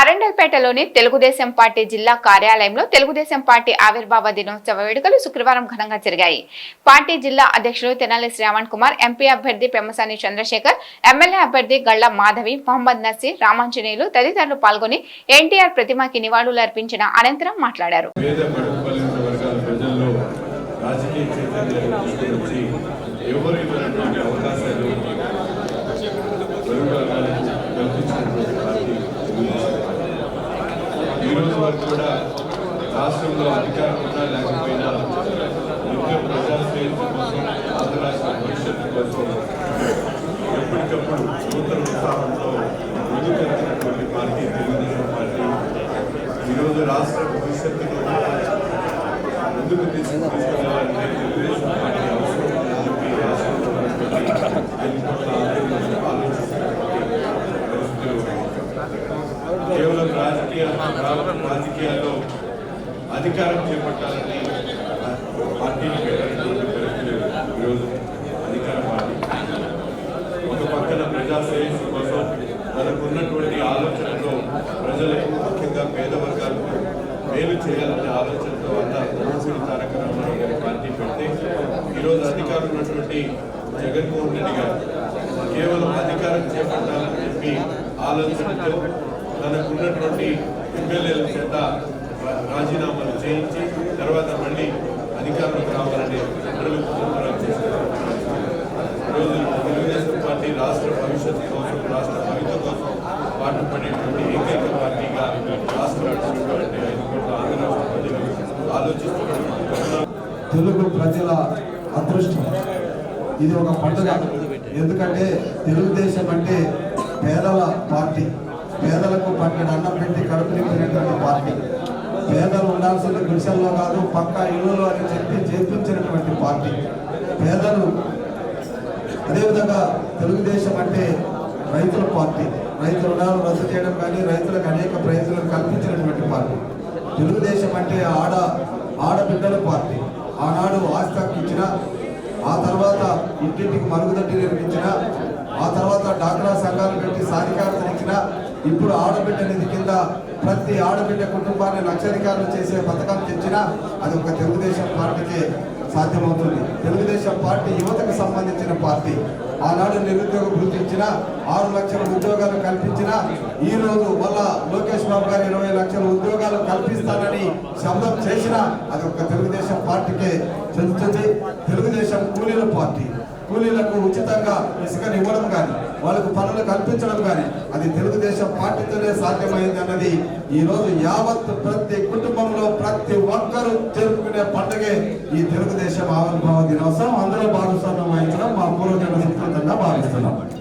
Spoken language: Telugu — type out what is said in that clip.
అరండల్పేటలోని తెలుగుదేశం పార్టీ జిల్లా కార్యాలయంలో తెలుగుదేశం పార్టీ ఆవిర్భావ దినోత్సవ వేడుకలు శుక్రవారం ఘనంగా జరిగాయి. పార్టీ జిల్లా అధ్యక్షుడు తెనాలి శ్రావణ్ కుమార్ ఎంపీ అభ్యర్థి పెమ్మసాని చంద్రశేఖర్ ఎమ్మెల్యే అభ్యర్థి గళ్ళ మాధవి మహమ్మద్ నసీర్ రామాంజనేయులు తదితరులు పాల్గొని ఎన్టీఆర్ ప్రతిమకి నివాళులు అర్పించిన అనంతరం మాట్లాడారు. ఎవరు బడుగు బలహీన వర్గాల ప్రజల్లో రాజకీయ చైతన్యాన్ని తీసుకొచ్చి ఎవరు ఇవ్వనటువంటి అవకాశాలు బడుగు వర్గాలకు కల్పించినటువంటి పార్టీ తెలుగుదేశం వారు కూడా రాష్ట్రంలో అధికారం ఉన్నా లేకపోయినా ముఖ్య ప్రజాశ్రేయత కోసం ఆంధ్ర రాష్ట్ర భవిష్యత్తు కోసం ఎప్పటికప్పుడు నూతన ఉత్సాహంతో ముందుకెళ్తున్నటువంటి పార్టీ తెలుగుదేశం పార్టీ ఈరోజు రాష్ట్ర భవిష్యత్తును ముందుకు తీసుకు తీసుకెళ్ళాలంటే తెలుగుదేశం పార్టీ రాజకీయ రాజకీయాల్లో అధికారం చేపట్టాలని పార్టీని పెట్టినటువంటి పరిస్థితులు ఈరోజు అధికార పార్టీ. ఒక పక్కన ప్రజా శ్రేయస్సు కోసం మనకున్నటువంటి ఆలోచనలో ప్రజలకు ముఖ్యంగా పేద వర్గాలకు మేలు చేయాలనే ఆలోచనతో అన్న ఊపిరి తారక రామారావు గారి పార్టీ పెడితే ఈరోజు అధికారం ఉన్నటువంటి జగన్మోహన్ రెడ్డి గారు కేవలం అధికారం చేపట్టాలని చెప్పి ఆలోచనతో తనకు ఉన్నటువంటి ఎమ్మెల్యేల చేత రాజీనామాలు చేయించి తర్వాత మళ్ళీ అధికారంలోకి రావాలని కుట్రలు కుతంత్రాలు తెలుగుదేశం పార్టీ రాష్ట్ర భవిష్యత్తు కోసం రాష్ట్ర భవిత కోసం పాటుపడేటువంటి ఏకైక పార్టీగా రాష్ట్రంలో ఆంధ్ర రాష్ట్ర ప్రజలు ఆలోచిస్తున్నారు. తెలుగు ప్రజల అదృష్టం. ఇది ఒక పండుగ. ఎందుకంటే తెలుగుదేశం అంటే పేదల పార్టీ. పేదలకు పట్టిన అన్నం పెట్టి కడుపు నింపినటువంటి పార్టీ. పేదలు ఉండాల్సిన గుడిసెల్లో కాదు పక్క ఇల్లులో అని చెప్పి చేర్పించినటువంటి పార్టీ. పేదలు అదేవిధంగా తెలుగుదేశం అంటే రైతుల పార్టీ. రైతు రుణాలు రద్దు చేయడం కానీ రైతులకు అనేక ప్రయోజనాలు కల్పించినటువంటి పార్టీ. తెలుగుదేశం అంటే ఆడ ఆడబిడ్డల పార్టీ. ఆనాడు ఆస్తి ఇచ్చిన ఆ తర్వాత ఇంటింటికి మరుగుదొడ్డి నిర్మించిన ఆ తర్వాత డాక్రా సంఘాలు పెట్టి సాధికారతనిచ్చిన ఇప్పుడు ఆడబిడ్డ నిధి కింద ప్రతి ఆడబిడ్డ కుటుంబాన్ని లక్షాధికారులు చేసే పథకం తెచ్చినా అది ఒక తెలుగుదేశం పార్టీకే సాధ్యమవుతుంది. తెలుగుదేశం పార్టీ యువతకు సంబంధించిన పార్టీ. ఆనాడు నిరుద్యోగ గుర్తించిన ఆరు లక్షల ఉద్యోగాలు కల్పించిన ఈ రోజు మళ్ళా లోకేష్ బాబు గారు ఇరవై లక్షల ఉద్యోగాలు కల్పిస్తానని శబ్దం చేసినా అది ఒక తెలుగుదేశం పార్టీకే చెందుతుంది. తెలుగుదేశం కూలీల పార్టీ. కూలీలకు ఉచితంగా ఇసుకని ఇవ్వడం కానీ వాళ్ళకు పనులు కల్పించడం కానీ అది తెలుగుదేశం పార్టీతోనే సాధ్యమైంది అన్నది ఈ రోజు యావత్ ప్రతి కుటుంబంలో ప్రతి ఒక్కరూ జరుపుకునే పండుగే ఈ తెలుగుదేశం ఆవిర్భావ దినోత్సవం. అందరూ భాగస్వామ్యం వహించడం మా పూర్వజన సంస్కృతంగా భావిస్తున్నాం.